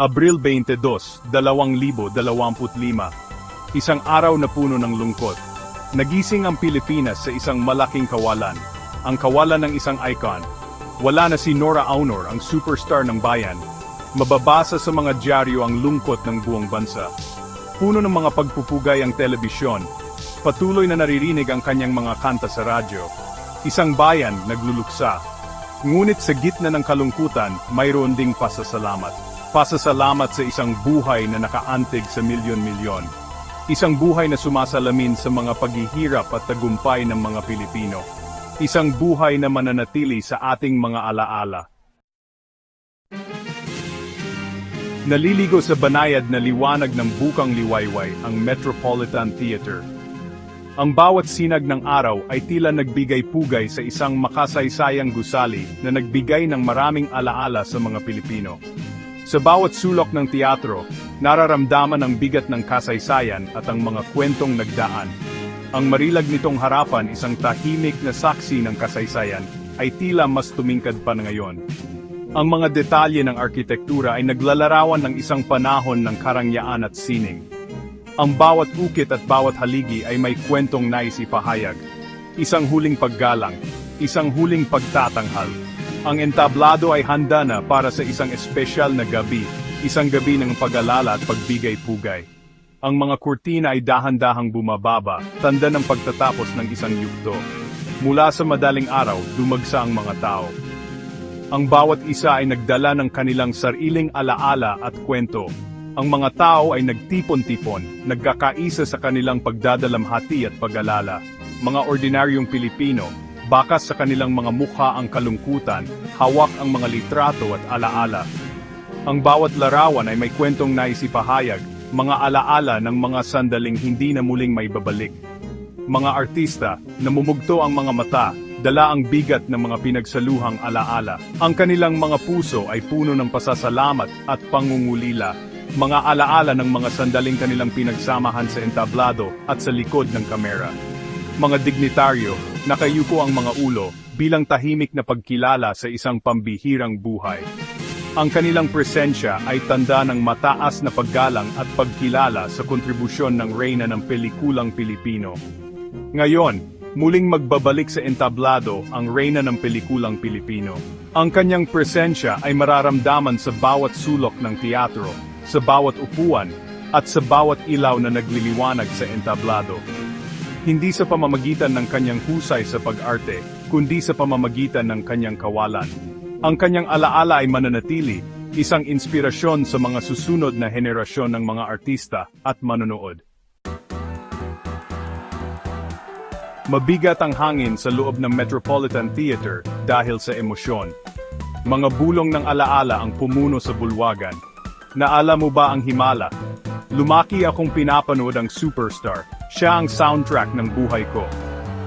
Abril 22, 2025. Isang araw na puno ng lungkot. Nagising ang Pilipinas sa isang malaking kawalan. Ang kawalan ng isang icon. Wala na si Nora Aunor, ang superstar ng bayan. Mababasa sa mga dyaryo ang lungkot ng buong bansa. Puno ng mga pagpupugay ang telebisyon. Patuloy na naririnig ang kanyang mga kanta sa radyo. Isang bayan nagluluksa. Ngunit sa gitna ng kalungkutan, mayroon ding pasasalamat. Pasasalamat sa isang buhay na nakaantig sa milyon-milyon. Isang buhay na sumasalamin sa mga paghihirap at tagumpay ng mga Pilipino. Isang buhay na mananatili sa ating mga alaala. Naliligo sa banayad na liwanag ng bukang liwayway ang Metropolitan Theater. Ang bawat sinag ng araw ay tila nagbigay-pugay sa isang makasaysayang gusali na nagbigay ng maraming alaala sa mga Pilipino. Sa bawat sulok ng teatro, nararamdaman ang bigat ng kasaysayan at ang mga kwentong nagdaan. Ang marilag nitong harapan isang tahimik na saksi ng kasaysayan ay tila mas tumingkad pa ngayon. Ang mga detalye ng arkitektura ay naglalarawan ng isang panahon ng karangyaan at sining. Ang bawat ukit at bawat haligi ay may kwentong nais ipahayag. Isang huling paggalang, isang huling pagtatanghal. Ang entablado ay handa na para sa isang espesyal na gabi, isang gabi ng pag-alala at pagbigay-pugay. Ang mga kurtina ay dahan-dahang bumababa, tanda ng pagtatapos ng isang yugto. Mula sa madaling araw, dumagsa ang mga tao. Ang bawat isa ay nagdala ng kanilang sariling alaala at kwento. Ang mga tao ay nagtipon-tipon, nagkakaisa sa kanilang pagdadalamhati at pag-alala. Mga ordinaryong Pilipino, bakas sa kanilang mga mukha ang kalungkutan, hawak ang mga litrato at alaala. Ang bawat larawan ay may kwentong naisipahayag, mga alaala ng mga sandaling hindi na muling may babalik. Mga artista, namumugto ang mga mata, dala ang bigat ng mga pinagsaluhang alaala. Ang kanilang mga puso ay puno ng pasasalamat at pangungulila. Mga alaala ng mga sandaling kanilang pinagsamahan sa entablado at sa likod ng kamera. Mga dignitaryo, nakayuko ang mga ulo bilang tahimik na pagkilala sa isang pambihirang buhay. Ang kanilang presensya ay tanda ng mataas na paggalang at pagkilala sa kontribusyon ng reyna ng pelikulang Pilipino. Ngayon, muling magbabalik sa entablado ang reyna ng pelikulang Pilipino. Ang kanyang presensya ay mararamdaman sa bawat sulok ng teatro, sa bawat upuan, at sa bawat ilaw na nagliliwanag sa entablado. Hindi sa pamamagitan ng kanyang husay sa pag-arte, kundi sa pamamagitan ng kanyang kawalan. Ang kanyang alaala ay mananatili, isang inspirasyon sa mga susunod na henerasyon ng mga artista at manonood. Mabigat ang hangin sa loob ng Metropolitan Theater dahil sa emosyon. Mga bulong ng alaala ang pumuno sa bulwagan. Naala mo ba ang Himala? Lumaki akong pinapanood ang superstar. Siya ang soundtrack ng buhay ko.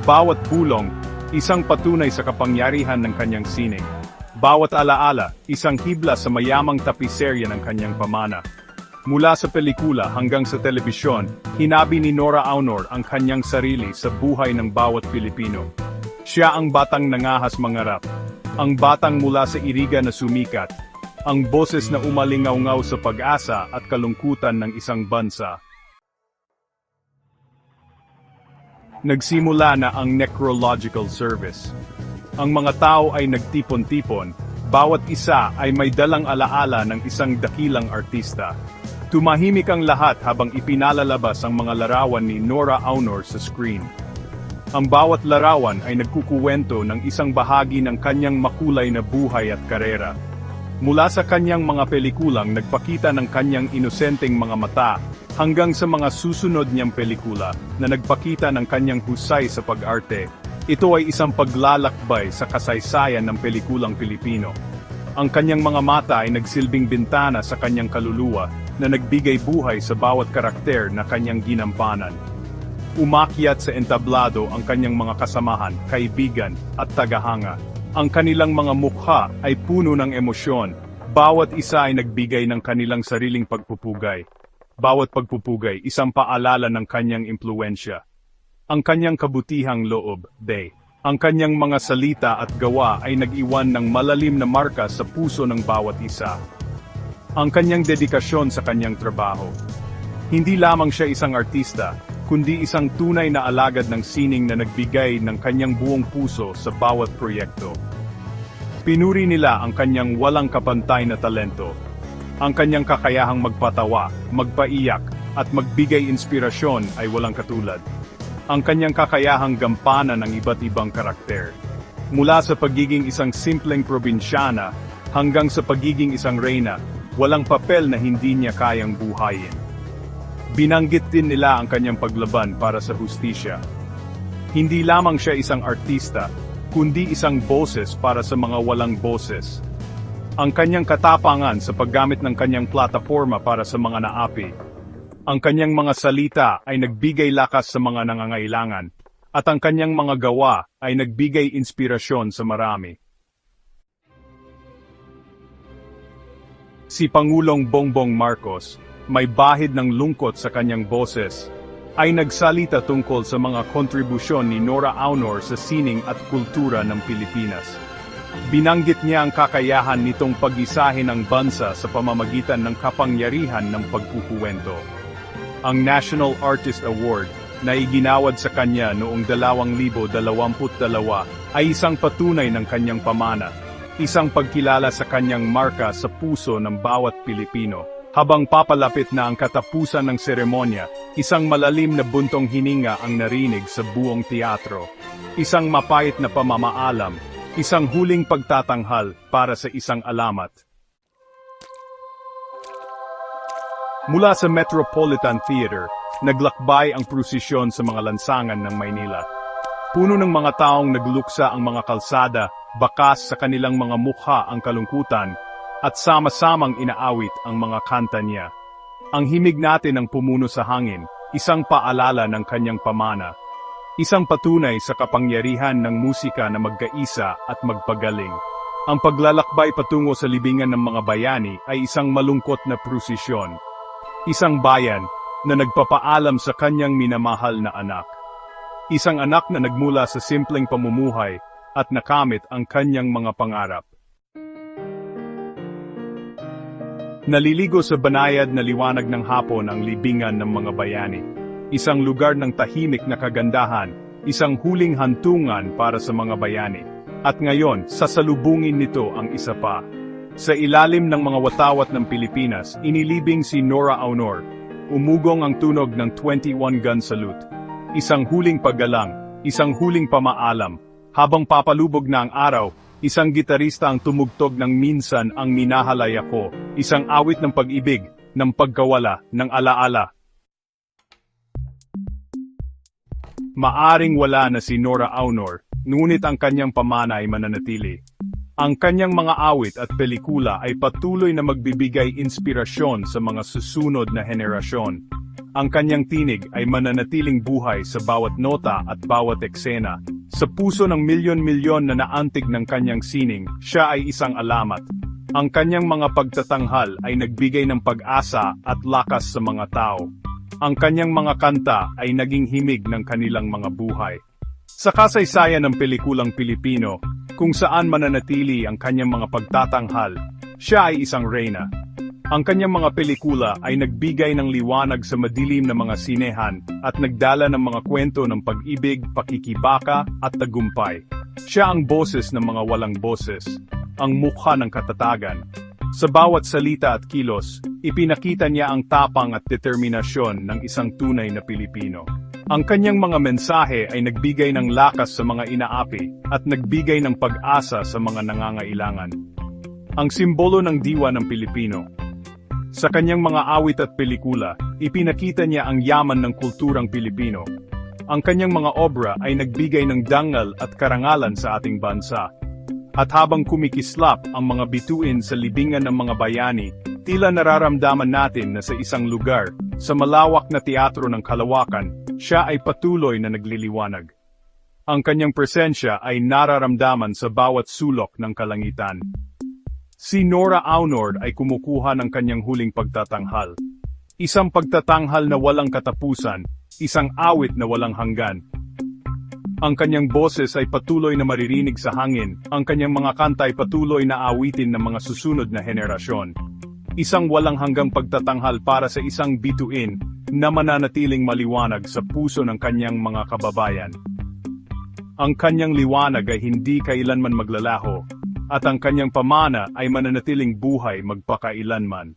Bawat bulong, isang patunay sa kapangyarihan ng kanyang sining. Bawat alaala, isang hibla sa mayamang tapiserya ng kanyang pamana. Mula sa pelikula hanggang sa telebisyon, hinabi ni Nora Aunor ang kanyang sarili sa buhay ng bawat Pilipino. Siya ang batang nangahas mangarap, ang batang mula sa iriga na sumikat, ang boses na umalingaw-ngaw sa pag-asa at kalungkutan ng isang bansa. Nagsimula na ang necrological service. Ang mga tao ay nagtipon-tipon, bawat isa ay may dalang alaala ng isang dakilang artista. Tumahimik ang lahat habang ipinalalabas ang mga larawan ni Nora Aunor sa screen. Ang bawat larawan ay nagkukuwento ng isang bahagi ng kanyang makulay na buhay at karera. Mula sa kanyang mga pelikulang nagpakita ng kanyang inosenteng mga mata, hanggang sa mga susunod niyang pelikula na nagpakita ng kanyang husay sa pag-arte. Ito ay isang paglalakbay sa kasaysayan ng pelikulang Pilipino. Ang kanyang mga mata ay nagsilbing bintana sa kanyang kaluluwa na nagbigay buhay sa bawat karakter na kanyang ginampanan. Umakyat sa entablado ang kanyang mga kasamahan, kaibigan, at tagahanga. Ang kanilang mga mukha ay puno ng emosyon. Bawat isa ay nagbigay ng kanilang sariling pagpupugay. Bawat pagpupugay, isang paalala ng kanyang impluensya. Ang kanyang kabutihang loob, day. Ang kanyang mga salita at gawa ay nag-iwan ng malalim na marka sa puso ng bawat isa. ang kanyang dedikasyon sa kanyang trabaho. Hindi lamang siya isang artista, kundi isang tunay na alagad ng sining na nagbigay ng kanyang buong puso sa bawat proyekto. Pinuri nila ang kanyang walang kapantay na talento, ang kanyang kakayahang magpatawa, magpaiyak, at magbigay inspirasyon ay walang katulad. Ang kanyang kakayahang gampanan ng iba't ibang karakter. Mula sa pagiging isang simpleng probinsyana, hanggang sa pagiging isang reyna, walang papel na hindi niya kayang buhayin. Binanggit din nila ang kanyang paglaban para sa hustisya. Hindi lamang siya isang artista, kundi isang boses para sa mga walang boses. Ang kanyang katapangan sa paggamit ng kanyang plataforma para sa mga naapi. Ang kanyang mga salita ay nagbigay lakas sa mga nangangailangan, at ang kanyang mga gawa ay nagbigay inspirasyon sa marami. Si Pangulong Bongbong Marcos, may bahid ng lungkot sa kanyang boses, ay nagsalita tungkol sa mga kontribusyon ni Nora Aunor sa sining at kultura ng Pilipinas. Binanggit niya ang kakayahan nitong pag-isahin ang bansa sa pamamagitan ng kapangyarihan ng pagkukuwento. Ang National Artist Award na iginawad sa kanya noong 2022 ay isang patunay ng kanyang pamana, isang pagkilala sa kanyang marka sa puso ng bawat Pilipino. Habang papalapit na ang katapusan ng seremonya, isang malalim na buntong hininga ang narinig sa buong teatro. Isang mapait na pamamaalam, isang huling pagtatanghal para sa isang alamat. Mula sa Metropolitan Theater, naglakbay ang prosesyon sa mga lansangan ng Maynila. Puno ng mga taong nagluksa ang mga kalsada, bakas sa kanilang mga mukha ang kalungkutan, at sama-samang inaawit ang mga kanta niya. Ang himig natin ang pumuno sa hangin, isang paalala ng kanyang pamana. Isang patunay sa kapangyarihan ng musika na magkaisa at magpagaling. Ang paglalakbay patungo sa libingan ng mga bayani ay isang malungkot na prosesyon. Isang bayan na nagpapaalam sa kanyang minamahal na anak. Isang anak na nagmula sa simpleng pamumuhay at nakamit ang kanyang mga pangarap. Naliligo sa banayad na liwanag ng hapon ang libingan ng mga bayani. Isang lugar ng tahimik na kagandahan, isang huling hantungan para sa mga bayani. At ngayon, sasalubungin nito ang isa pa. Sa ilalim ng mga watawat ng Pilipinas, inilibing si Nora Aunor. Umugong ang tunog ng 21 gun salute. Isang huling paggalang, isang huling pamaalam. Habang papalubog na ang araw, Isang gitarista ang tumugtog ng minsan ang minahalay ako, isang awit ng pag-ibig, ng pagkawala, ng alaala. Maaring wala na si Nora Aunor, ngunit ang kanyang pamana ay mananatili. Ang kanyang mga awit at pelikula ay patuloy na magbibigay inspirasyon sa mga susunod na henerasyon. Ang kanyang tinig ay mananatiling buhay sa bawat nota at bawat eksena, sa puso ng milyon-milyon na naantig ng kanyang sining, siya ay isang alamat. Ang kanyang mga pagtatanghal ay nagbigay ng pag-asa at lakas sa mga tao. Ang kanyang mga kanta ay naging himig ng kanilang mga buhay. Sa kasaysayan ng pelikulang Pilipino, kung saan mananatili ang kanyang mga pagtatanghal, siya ay isang reyna. Ang kanyang mga pelikula ay nagbigay ng liwanag sa madilim na mga sinehan at nagdala ng mga kwento ng pag-ibig, pakikibaka at tagumpay. Siya ang boses ng mga walang boses, ang mukha ng katatagan. Sa bawat salita at kilos, ipinakita niya ang tapang at determinasyon ng isang tunay na Pilipino. Ang kanyang mga mensahe ay nagbigay ng lakas sa mga inaapi at nagbigay ng pag-asa sa mga nangangailangan. Ang simbolo ng diwa ng Pilipino, sa kanyang mga awit at pelikula, ipinakita niya ang yaman ng kulturang Pilipino. Ang kanyang mga obra ay nagbigay ng dangal at karangalan sa ating bansa. At habang kumikislap ang mga bituin sa libingan ng mga bayani, tila nararamdaman natin na sa isang lugar, sa malawak na teatro ng kalawakan, siya ay patuloy na nagliliwanag. Ang kanyang presensya ay nararamdaman sa bawat sulok ng kalangitan. Si Nora Aunord ay kumukuha ng kanyang huling pagtatanghal. Isang pagtatanghal na walang katapusan, isang awit na walang hanggan. Ang kanyang boses ay patuloy na maririnig sa hangin, ang kanyang mga kanta ay patuloy na awitin ng mga susunod na henerasyon. Isang walang hanggang pagtatanghal para sa isang bituin na mananatiling maliwanag sa puso ng kanyang mga kababayan. Ang kanyang liwanag ay hindi kailanman maglalaho, at ang kanyang pamana ay mananatiling buhay magpakailanman.